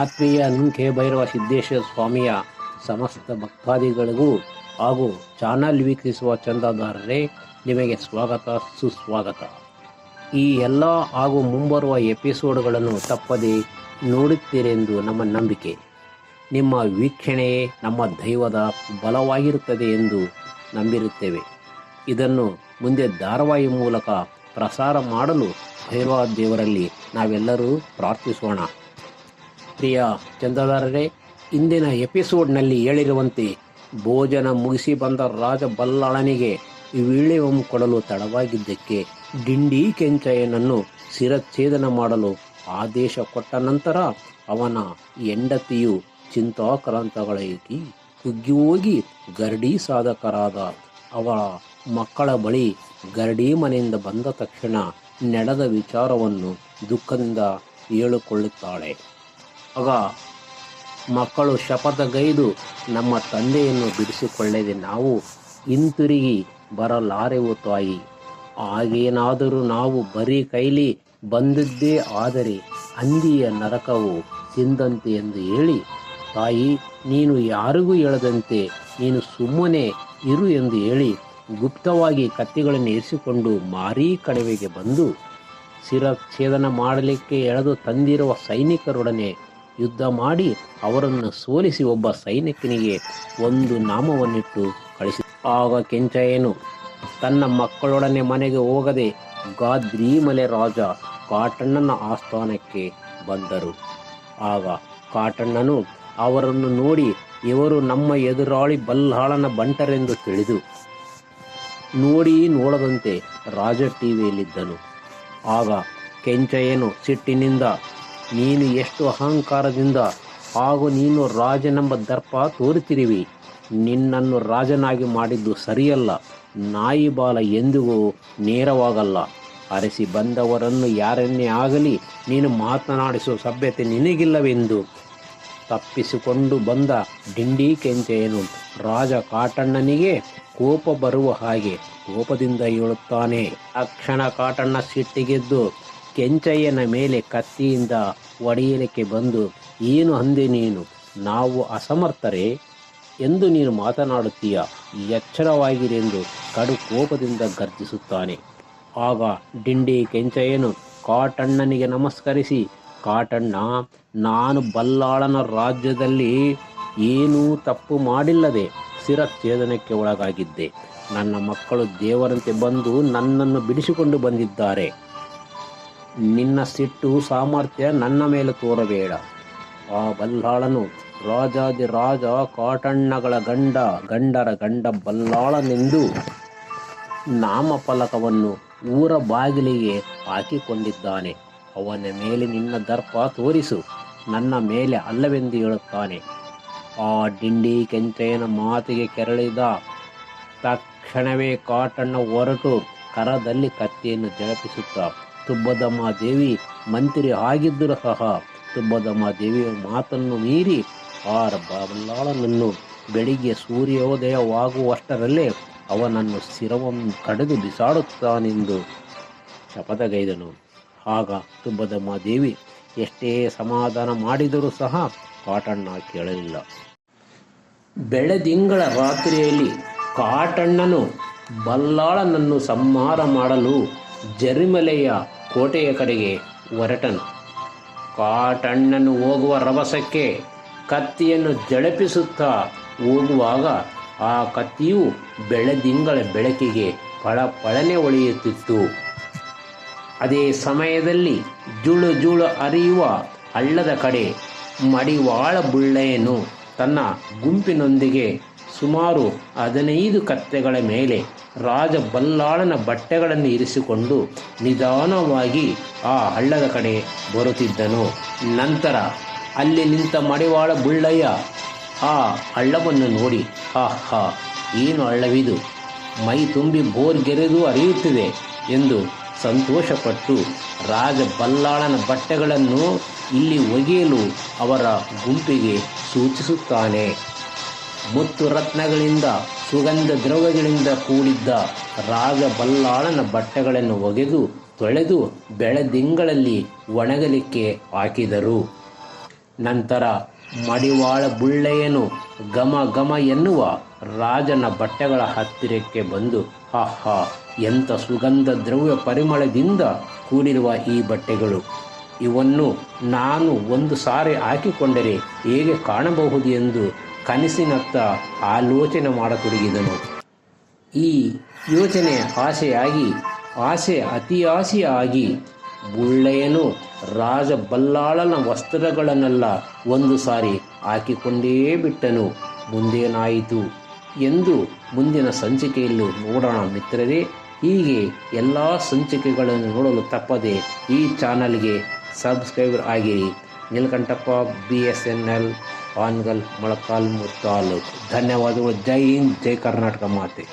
ಆತ್ಮೀಯ ನುಂಕೆ ಭೈರವ ಸಿದ್ದೇಶ್ವರ ಸ್ವಾಮಿಯ ಸಮಸ್ತ ಭಕ್ತಾದಿಗಳಿಗೂ ಹಾಗೂ ಚಾನಲ್ ವೀಕ್ಷಿಸುವ ಚಂದಾದಾರರೇ, ನಿಮಗೆ ಸ್ವಾಗತ, ಸುಸ್ವಾಗತ. ಈ ಎಲ್ಲ ಹಾಗೂ ಮುಂಬರುವ ಎಪಿಸೋಡ್ಗಳನ್ನು ತಪ್ಪದೆ ನೋಡುತ್ತೀರೆಂದು ನಮ್ಮ ನಂಬಿಕೆ. ನಿಮ್ಮ ವೀಕ್ಷಣೆಯೇ ನಮ್ಮ ದೈವದ ಬಲವಾಗಿರುತ್ತದೆ ಎಂದು ನಂಬಿರುತ್ತೇವೆ. ಇದನ್ನು ಮುಂದೆ ಧಾರಾವಾಹಿ ಮೂಲಕ ಪ್ರಸಾರ ಮಾಡಲು ಭೈರವ ದೇವರಲ್ಲಿ ನಾವೆಲ್ಲರೂ ಪ್ರಾರ್ಥಿಸೋಣ. ಪ್ರಿಯ ಚಂದದಾರರೇ, ಇಂದಿನ ಎಪಿಸೋಡ್ನಲ್ಲಿ ಹೇಳಿರುವಂತೆ ಭೋಜನ ಮುಗಿಸಿ ಬಂದ ರಾಜ ಬಲ್ಲಾಳನಿಗೆ ವೀಳ್ಯವನ್ನು ಕೊಡಲು ತಡವಾಗಿದ್ದಕ್ಕೆ ಡಿಂಡಿ ಕೆಂಚಯ್ಯನನ್ನು ಶಿರಚ್ಛೇದನ ಮಾಡಲು ಆದೇಶ ಕೊಟ್ಟ ನಂತರ ಅವನ ಹೆಂಡತಿಯು ಚಿಂತಾಕ್ರಾಂತಗಳಾಗಿ ಕುಗ್ಗಿ ಹೋಗಿ ಗರಡಿ ಸಾಧಕರಾದ ಅವಳ ಮಕ್ಕಳ ಬಳಿ ಗರಡಿ ಮನೆಯಿಂದ ಬಂದ ತಕ್ಷಣ ನಡೆದ ವಿಚಾರವನ್ನು ದುಃಖದಿಂದ ಹೇಳಿಕೊಳ್ಳುತ್ತಾಳೆ. ಆಗ ಮಕ್ಕಳು ಶಪಥಗೈದು ನಮ್ಮ ತಂದೆಯನ್ನು ಬಿಡಿಸಿಕೊಳ್ಳದೆ ನಾವು ಹಿಂತಿರುಗಿ ಬರಲಾರೆವು ತಾಯಿ. ಆಗೇನಾದರೂ ನಾವು ಬರೀ ಕೈಲಿ ಬಂದದ್ದೇ ಆದರೆ ಹಂದಿಯ ನರಕವು ತಿಂದಂತೆ ಎಂದು ಹೇಳಿ, ತಾಯಿ, ನೀನು ಯಾರಿಗೂ ಹೇಳದಂತೆ ನೀನು ಸುಮ್ಮನೆ ಇರು ಎಂದು ಹೇಳಿ ಗುಪ್ತವಾಗಿ ಕತ್ತಿಗಳನ್ನು ಇರಿಸಿಕೊಂಡು ಮಾರೀ ಕಡವೆಗೆ ಬಂದು ಶಿರಚ್ಛೇದನ ಮಾಡಲಿಕ್ಕೆ ಎಳೆದು ತಂದಿರುವ ಸೈನಿಕರೊಡನೆ ಯುದ್ಧ ಮಾಡಿ ಅವರನ್ನು ಸೋಲಿಸಿ ಒಬ್ಬ ಸೈನಿಕನಿಗೆ ಒಂದು ನಾಮವನ್ನಿಟ್ಟು ಕಳಿಸಿ ಆಗ ಕೆಂಚಯ್ಯನು ತನ್ನ ಮಕ್ಕಳೊಡನೆ ಮನೆಗೆ ಹೋಗದೆ ಗಾದ್ರಿಮಲೆ ರಾಜ ಕಾಟಣ್ಣನ ಆಸ್ಥಾನಕ್ಕೆ ಬಂದರು. ಆಗ ಕಾಟಣ್ಣನು ಅವರನ್ನು ನೋಡಿ, ಇವರು ನಮ್ಮ ಎದುರಾಳಿ ಬಲ್ಲಾಳನ ಬಂಟರೆಂದು ತಿಳಿದು ನೋಡಿ ನೋಡದಂತೆ ರಾಜ ಟಿವಿಯಲ್ಲಿದ್ದನು ಆಗ ಕೆಂಚಯ್ಯನು ಸಿಟ್ಟಿನಿಂದ ನೀನು ಎಷ್ಟು ಅಹಂಕಾರದಿಂದ ಹಾಗೂ ನೀನು ರಾಜನೆಂಬ ದರ್ಪ ತೋರುತ್ತಿರುವಿ. ನಿನ್ನನ್ನು ರಾಜನಾಗಿ ಮಾಡಿದ್ದು ಸರಿಯಲ್ಲ. ನಾಯಿ ಬಾಲ ಎಂದಿಗೂ ನೇರವಾಗಲ್ಲ. ಅರಸಿ ಬಂದವರನ್ನು ಯಾರನ್ನೇ ಆಗಲಿ ನೀನು ಮಾತನಾಡಿಸುವ ಸಭ್ಯತೆ ನಿನಗಿಲ್ಲವೆಂದು ತಪ್ಪಿಸಿಕೊಂಡು ಬಂದ ಡಿಂಡಿ ಕೆಂಚೆಯನು ರಾಜ ಕಾಟಣ್ಣನಿಗೆ ಕೋಪ ಬರುವ ಹಾಗೆ ಕೋಪದಿಂದ ಹೇಳುತ್ತಾನೆ ಅಕ್ಷಣ ಕಾಟಣ್ಣ ಸಿಟ್ಟಿಗೆದ್ದು ಕೆಂಚಯ್ಯನ ಮೇಲೆ ಕತ್ತಿಯಿಂದ ಒಡೆಯಲಿಕ್ಕೆ ಬಂದು, ಏನು ಅಂದೆ ನೀನು? ನಾವು ಅಸಮರ್ಥರೇ? ಎಂದು ನೀನು ಮಾತನಾಡುತ್ತೀಯ? ಎಚ್ಚರವಾಗಿರೆಂದು ಕಡು ಕೋಪದಿಂದ ಗರ್ಜಿಸುತ್ತಾನೆ. ಆಗ ಡಿಂಡಿ ಕೆಂಚಯ್ಯನು, ಕಾಟಣ್ಣನಿಗೆ ನಮಸ್ಕರಿಸಿ. ಕಾಟಣ್ಣ, ನಾನು ಬಲ್ಲಾಳನ ರಾಜ್ಯದಲ್ಲಿ ಏನೂ ತಪ್ಪು ಮಾಡಿಲ್ಲದೆ ಸ್ಥಿರಚ್ಛೇದನಕ್ಕೆ ಒಳಗಾಗಿದ್ದೆ. ನನ್ನ ಮಕ್ಕಳು ದೇವರಂತೆ ಬಂದು ನನ್ನನ್ನು ಬಿಡಿಸಿಕೊಂಡು ಬಂದಿದ್ದಾರೆ. ನಿನ್ನ ಸಿಟ್ಟು ಸಾಮರ್ಥ್ಯ ನನ್ನ ಮೇಲೆ ತೋರಬೇಡ. ಆ ಬಲ್ಲಾಳನು ರಾಜಾದಿ ರಾಜ ಕಾಟಣ್ಣಗಳ ಗಂಡ, ಗಂಡರ ಗಂಡ ಬಲ್ಲಾಳನೆಂದು ನಾಮಫಲಕವನ್ನು ಊರ ಬಾಗಿಲಿಗೆ ಹಾಕಿಕೊಂಡಿದ್ದಾನೆ. ಅವನ ಮೇಲೆ ನಿನ್ನ ದರ್ಪ ತೋರಿಸು, ನನ್ನ ಮೇಲೆ ಅಲ್ಲವೆಂದು ಹೇಳುತ್ತಾನೆ. ಆ ಡಿಂಡಿ ಕೆಂಚಯ್ಯನ ಮಾತಿಗೆ ಕೆರಳಿದ ತಕ್ಷಣವೇ ಕಾಟಣ್ಣ ಹೊರಟು ಕರದಲ್ಲಿ ಕತ್ತಿಯನ್ನು ಜಳಪಿಸುತ್ತಾ ತುಬ್ಬದಮ್ಮ ದೇವಿ ಮಂತ್ರಿ ಆಗಿದ್ದರೂ ಸಹ. ತುಬ್ಬದಮ್ಮ ದೇವಿಯ ಮಾತನ್ನು ಮೀರಿ ಆ ಬಲ್ಲಾಳನನ್ನು ಬೆಳಿಗ್ಗೆ ಸೂರ್ಯೋದಯವಾಗುವಷ್ಟರಲ್ಲೇ ಅವನನ್ನು ಶಿರವನ್ನು ಕಡಿದು ಬಿಸಾಡುತ್ತಾನೆಂದು ಶಪಥಗೈದನು. ಆಗ ತುಬ್ಬದಮ್ಮ ದೇವಿ ಎಷ್ಟೇ ಸಮಾಧಾನ ಮಾಡಿದರೂ ಸಹ ಕಾಟಣ್ಣ ಕೇಳಲಿಲ್ಲ. ಬೆಳೆದಿಂಗಳ ರಾತ್ರಿಯಲ್ಲಿ ಕಾಟಣ್ಣನು ಬಲ್ಲಾಳನನ್ನು ಸಂಹಾರ ಮಾಡಲು ಜರಿಮಲೆಯ ಕೋಟೆಯ ಕಡೆಗೆ ಹೊರಟನು ಕಾಟಣ್ಣನು ಹೋಗುವ ರಭಸಕ್ಕೆ ಕತ್ತಿಯನ್ನು ಜಳಪಿಸುತ್ತಾ ಹೋಗುವಾಗ ಆ ಕತ್ತಿಯು ಬೆಳದಿಂಗಳ ಬೆಳಕಿಗೆ ಫಳ ಫಳನೆ ಹೊಳೆಯುತ್ತಿತ್ತು ಅದೇ ಸಮಯದಲ್ಲಿ ಜುಳು ಜುಳು ಹರಿಯುವ ಹಳ್ಳದ ಕಡೆ ಮಡಿವಾಳ ಬುಳ್ಳೆಯನ್ನು ತನ್ನ ಗುಂಪಿನೊಂದಿಗೆ ಸುಮಾರು ಹದಿನೈದು ಕತ್ತೆಗಳ ಮೇಲೆ ರಾಜ ಬಲ್ಲಾಳನ ಬಟ್ಟೆಗಳನ್ನು ಇರಿಸಿಕೊಂಡು ನಿಧಾನವಾಗಿ ಆ ಹಳ್ಳದ ಕಡೆ ಬರುತ್ತಿದ್ದನು. ನಂತರ ಅಲ್ಲಿ ನಿಂತ ಮಡಿವಾಳ ಬುಳ್ಳಯ್ಯ ಆ ಹಳ್ಳವನ್ನು ನೋಡಿ, ಹಾ ಹಾ, ಏನು ಹಳ್ಳವಿದು? ಮೈ ತುಂಬಿ ಬೋರ್ಗೆರೆದು ಅರಿಯುತ್ತಿದೆ ಎಂದು ಸಂತೋಷಪಟ್ಟು ರಾಜ ಬಲ್ಲಾಳನ ಬಟ್ಟೆಗಳನ್ನು ಇಲ್ಲಿ ಒಗೆಯಲು ಅವರ ಗುಂಪಿಗೆ ಸೂಚಿಸುತ್ತಾನೆ. ಮುತ್ತು ರತ್ನಗಳಿಂದ ಸುಗಂಧ ದ್ರವ್ಯಗಳಿಂದ ಕೂಡಿದ್ದ ರಾಗ ಬಲ್ಲಾಳನ ಬಟ್ಟೆಗಳನ್ನು ಒಗೆದು ತೊಳೆದು ಬೆಳದಿಂಗಳಲ್ಲಿ ಒಣಗಲಿಕ್ಕೆ ಹಾಕಿದರು. ನಂತರ ಮಡಿವಾಳ ಬುಳ್ಳೆಯನು ಗಮ ಗಮ ಎನ್ನುವ ರಾಜನ ಬಟ್ಟೆಗಳ ಹತ್ತಿರಕ್ಕೆ ಬಂದು, ಆಹಾ, ಎಂಥ ಸುಗಂಧ ದ್ರವ್ಯ ಪರಿಮಳದಿಂದ ಕೂಡಿರುವ ಈ ಬಟ್ಟೆಗಳು? ಇವನ್ನು ನಾನು ಒಂದು ಸಾರಿ ಹಾಕಿಕೊಂಡರೆ ಹೇಗೆ ಕಾಣಬಹುದು ಎಂದು ಕನಸಿನತ್ತ ಆಲೋಚನೆ ಮಾಡತೊಡಗಿದನು. ಈ ಯೋಚನೆ ಆಸೆಯಾಗಿ, ಆಸೆ ಅತಿ ಆಸೆಯಾಗಿ ಬುಳ್ಳೆಯನು ರಾಜ ಬಲ್ಲಾಳನ ವಸ್ತ್ರಗಳನ್ನೆಲ್ಲ ಒಂದು ಸಾರಿ ಹಾಕಿಕೊಂಡೇ ಬಿಟ್ಟನು. ಮುಂದೇನಾಯಿತು ಎಂದು ಮುಂದಿನ ಸಂಚಿಕೆಯಲ್ಲೂ ನೋಡೋಣ ಮಿತ್ರರೇ. ಹೀಗೆ ಎಲ್ಲ ಸಂಚಿಕೆಗಳನ್ನು ನೋಡಲು ತಪ್ಪದೆ ಈ ಚಾನಲ್ಗೆ ಸಬ್ಸ್ಕ್ರೈಬರ್ ಆಗಿರಿ. Neelakanthappa, B S N L. Angal Molakalmuru taluk. ಧನ್ಯವಾದಗಳು. ಜೈ ಹಿಂದ್ ಜೈ ಕರ್ನಾಟಕ ಮಾತೆ.